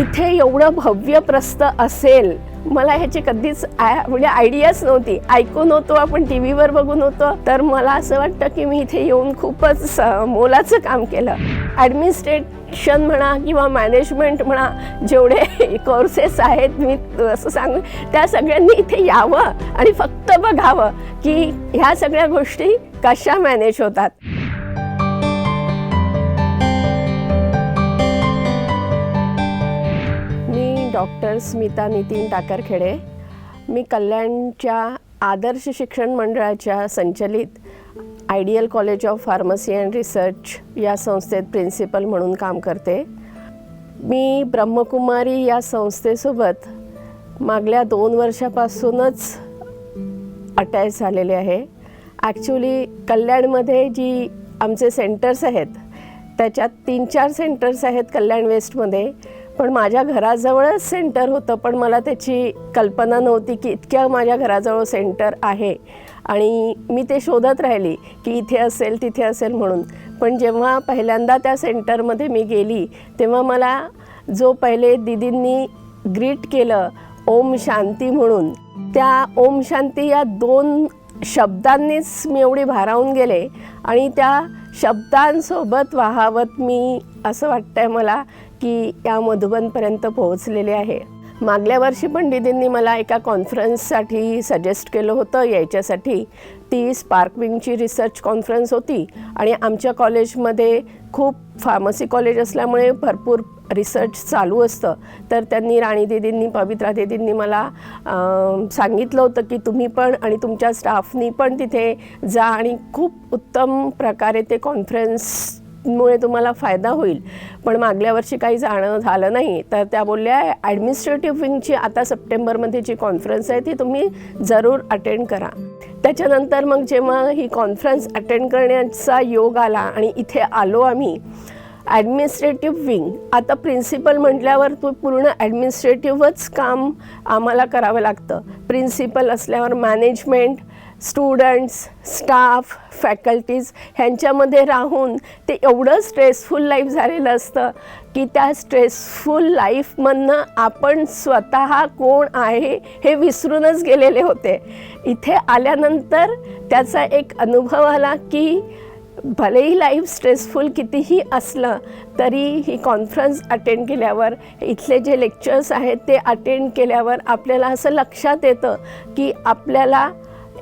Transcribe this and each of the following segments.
इथे एवढं भव्य प्रस्त असेल मला ह्याची कधीच म्हणजे आयडियाच नव्हती. ऐकून होतो आपण टी व्हीवर बघून होतो. तर मला असं वाटतं की मी इथे येऊन खूपच मोलाचं काम केलं. ॲडमिनिस्ट्रेशन म्हणा किंवा मॅनेजमेंट म्हणा जेवढे कोर्सेस आहेत मी असं सांगू त्या सगळ्यांनी इथे यावं आणि फक्त बघावं की ह्या सगळ्या गोष्टी कशा मॅनेज होतात. डॉक्टर स्मिता नितीन टाकरखेडे. मी कल्याणच्या आदर्श शिक्षण मंडळाच्या संचलित Ideal College of Pharmacy and Research या संस्थेत प्रिन्सिपल म्हणून काम करते. मी ब्रह्मकुमारी या संस्थेसोबत मागल्या दोन वर्षापासूनच अटॅच झालेले आहे. ॲक्च्युली कल्याणमध्ये जी आमचे सेंटर्स आहेत त्याच्यात तीन चार सेंटर्स आहेत कल्याण वेस्टमध्ये पण माझ्या घराजवळच सेंटर होतं पण मला त्याची कल्पना नव्हती की इतक्या माझ्या घराजवळ सेंटर आहे. आणि मी ते शोधत राहिली की इथे असेल तिथे असेल म्हणून. पण जेव्हा पहिल्यांदा त्या सेंटरमध्ये मी गेली तेव्हा मला जो पहिले दिदींनी ग्रीट केलं ओम शांती म्हणून त्या ओम शांती या दोन शब्दांनीच मी एवढी भारावून गेले. आणि त्या शब्दांसोबत वाहावत मी असं वाटतंय मला की या मधुबनपर्यंत पोहोचलेले आहे. मागल्या वर्षी पण दिदींनी मला एका कॉन्फरन्ससाठी सजेस्ट केलं होतं. यायच्यासाठी ती स्पार्क विंगची रिसर्च कॉन्फरन्स होती आणि आमच्या कॉलेजमध्ये खूप फार्मसी कॉलेज असल्यामुळे भरपूर रिसर्च चालू असतं. तर त्यांनी राणी दिदींनी पवित्रा दीदींनी मला सांगितलं होतं की तुम्ही पण आणि तुमच्या स्टाफनी पण तिथे जा आणि खूप उत्तम प्रकारे ते कॉन्फरन्स मुळे तुम्हाला फायदा होईल. पण मागल्या वर्षी काही जाणं झालं नाही. तर त्या बोलल्या ॲडमिनिस्ट्रेटिव्ह विंगची आता सप्टेंबरमध्ये जी कॉन्फरन्स आहे ती तुम्ही जरूर अटेंड करा. त्याच्यानंतर मग जेव्हा ही कॉन्फरन्स अटेंड करण्याचा योग आला आणि इथे आलो आम्ही ॲडमिनिस्ट्रेटिव्ह विंग आता प्रिन्सिपल म्हटल्यावर तो पूर्ण ॲडमिनिस्ट्रेटिव्हच काम आम्हाला करावं लागतं. प्रिन्सिपल असल्यावर मॅनेजमेंट स्टुडंट्स स्टाफ फॅकल्टीज ह्यांच्यामध्ये राहून ते एवढं स्ट्रेसफुल लाईफ झालेलं असतं की त्या स्ट्रेसफुल लाईफमधनं आपण स्वतः कोण आहे हे विसरूनच गेलेले होते. इथे आल्यानंतर त्याचा एक अनुभव आला की भलेही लाईफ स्ट्रेसफुल कितीही असलं तरी ही कॉन्फरन्स अटेंड केल्यावर इथले जे लेक्चर्स आहेत ते अटेंड केल्यावर आपल्याला असं लक्षात येतं की आपल्याला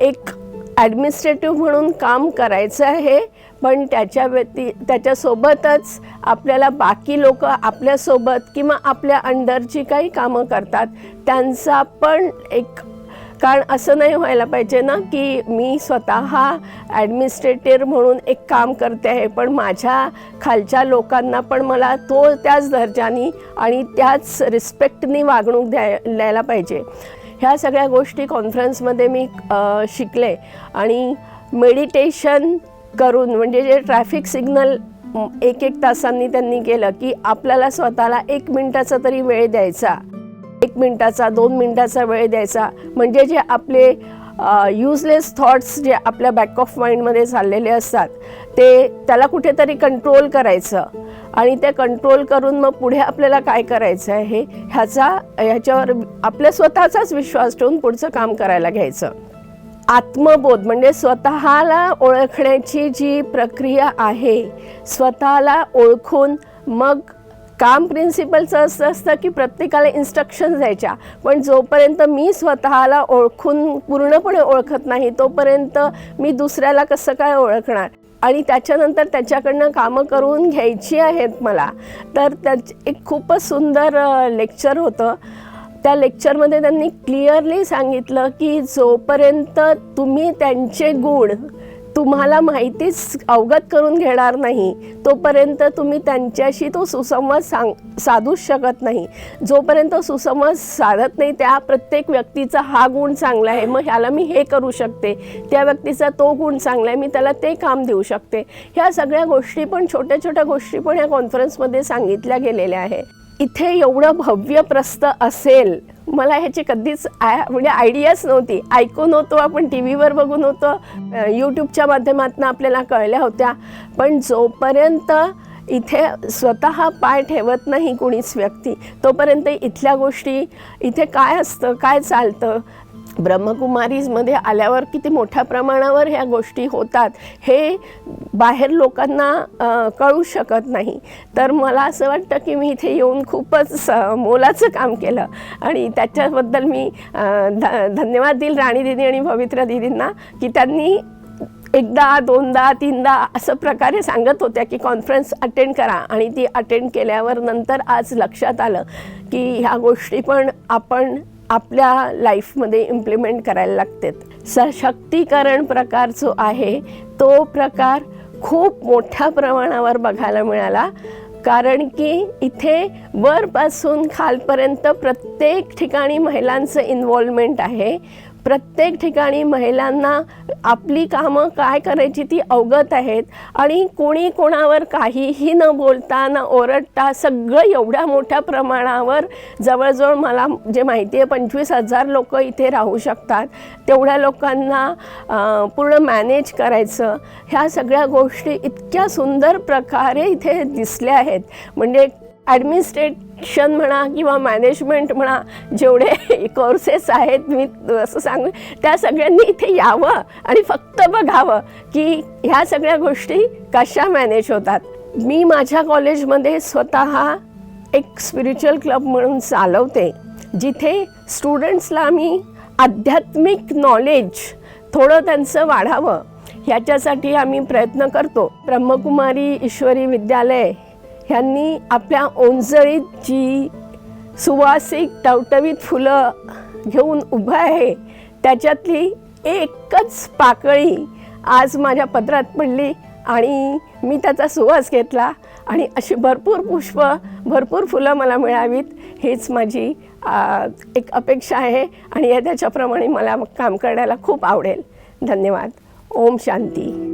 एक ॲडमिनिस्ट्रेटिव्ह म्हणून काम करायचं आहे पण त्याच्या व्यती त्याच्यासोबतच आपल्याला बाकी लोक आपल्यासोबत किंवा आपल्या अंडर जी काही कामं करतात त्यांचा पण एक कारण असं नाही व्हायला पाहिजे ना की मी स्वतः ॲडमिनिस्ट्रेटर म्हणून एक काम करते आहे पण माझ्या खालच्या लोकांना पण मला तो त्याच दर्जानी आणि त्याच रिस्पेक्टनी वागणूक द्याय द्यायला पाहिजे. ह्या सगळ्या गोष्टी कॉन्फरन्समध्ये मी शिकले. आणि मेडिटेशन करून म्हणजे जे ट्रॅफिक सिग्नल एक एक तासांनी त्यांनी केलं की आपल्याला स्वतःला एक मिनटाचा तरी वेळ द्यायचा. एक मिनटाचा दोन मिनटाचा वेळ द्यायचा. म्हणजे जे आपले युजलेस थॉट्स जे आपल्या बॅक ऑफ माइंडमध्ये चाललेले असतात ते त्याला कुठेतरी कंट्रोल करायचं. आणि ते कंट्रोल करून मग पुढे आपल्याला काय करायचं आहे ह्याचा ह्याच्यावर आपल्या स्वतःचाच विश्वास ठेवून पुढचं काम करायला घ्यायचं. आत्मबोध म्हणजे स्वतःला ओळखण्याची जी प्रक्रिया आहे स्वतःला ओळखून मग काम प्रिन्सिपलचं असं असतं की प्रत्येकाला इन्स्ट्रक्शन द्यायच्या. पण जोपर्यंत मी स्वतःला ओळखून पूर्णपणे ओळखत नाही तोपर्यंत मी दुसऱ्याला कसं काय ओळखणार? आणि त्याच्यानंतर त्याच्याकडनं कामं करून घ्यायची आहेत मला. तर त्या एक खूपच सुंदर लेक्चर होतं. त्या लेक्चरमध्ये त्यांनी क्लिअरली सांगितलं की जोपर्यंत तुम्ही त्यांचे गुण तुम्हाला माहितीच अवगत करून घेणार नाही तोपर्यंत तुम्ही त्यांच्याशी तो सुसंवाद सांग साधूच शकत नाही. जोपर्यंत सुसंवाद साधत नाही त्या प्रत्येक व्यक्तीचा हा गुण चांगला आहे. मग ह्याला मी हे करू शकते. त्या व्यक्तीचा तो गुण चांगला आहे मी त्याला ते काम देऊ शकते. ह्या सगळ्या गोष्टी पण छोट्या छोट्या गोष्टी पण या कॉन्फरन्समध्ये सांगितल्या गेलेल्या आहे इथे एवढं भव्य प्रस्त असेल मला ह्याची कधीच आय म्हणजे आयडियाच नव्हती. ऐकून होतो आपण टी व्हीवर बघून होतो. यूट्यूबच्या माध्यमातून आपल्याला कळल्या होत्या. पण जोपर्यंत इथे स्वतः पाय ठेवत नाही कुणीच व्यक्ती तोपर्यंत इथल्या गोष्टी इथे काय असतं काय चालतं ब्रह्मकुमारीजमध्ये आल्यावर किती मोठ्या प्रमाणावर ह्या गोष्टी होतात हे बाहेर लोकांना कळू शकत नाही. तर मला असं वाटतं की मी इथे येऊन खूपच स- मोलाचं काम केलं. आणि त्याच्याबद्दल मी ध धन्यवाद देईल राणी दिदी आणि पवित्रा दिदींना की त्यांनी एकदा दोनदा तीनदा असं प्रकारे सांगत होत्या की कॉन्फरन्स अटेंड करा. आणि ती अटेंड केल्यावर नंतर आज लक्षात आलं की ह्या गोष्टी पण आपण आपल्या लाईफमध्ये इम्प्लिमेंट करायला लागतात. सशक्तीकरण प्रकार जो आहे तो प्रकार खूप मोठ्या प्रमाणावर बघायला मिळाला. कारण की इथे वरपासून खालपर्यंत प्रत्येक ठिकाणी महिलांचं इन्व्हॉल्वमेंट आहे. प्रत्येक ठिकाणी महिलांना आपली कामं काय करायची ती अवगत आहेत. आणि कोणी कोणावर काहीही न बोलता न ओरडता सगळं एवढ्या मोठ्या प्रमाणावर जवळजवळ मला जे माहिती आहे पंचवीस हजार लोक इथे राहू शकतात. तेवढ्या लोकांना पूर्ण मॅनेज करायचं. ह्या सगळ्या गोष्टी इतक्या सुंदर प्रकारे इथे दिसल्या आहेत. म्हणजे ॲडमिनिस्ट्रेशन म्हणा किंवा मॅनेजमेंट म्हणा जेवढे कोर्सेस आहेत मी असं सांगू त्या सगळ्यांनी इथे यावं आणि फक्त बघावं की ह्या सगळ्या गोष्टी कशा मॅनेज होतात. मी माझ्या कॉलेजमध्ये स्वतः एक स्पिरिच्युअल क्लब म्हणून चालवते जिथे स्टुडंट्सला मी आध्यात्मिक नॉलेज थोडं त्यांचं वाढावं ह्याच्यासाठी आम्ही प्रयत्न करतो. ब्रह्मकुमारी ईश्वरी विद्यालय ह्यांनी आपल्या ओंजळीत जी सुवासिक टवटवीत फुलं घेऊन उभं आहे त्याच्यातली एकच पाकळी आज माझ्या पदरात पडली आणि मी त्याचा सुवास घेतला आणि अशी भरपूर पुष्प भरपूर फुलं मला मिळावीत हीच माझी एक अपेक्षा आहे आणि या त्याच्याप्रमाणे मला काम करायला खूप आवडेल. धन्यवाद. ओम शांती.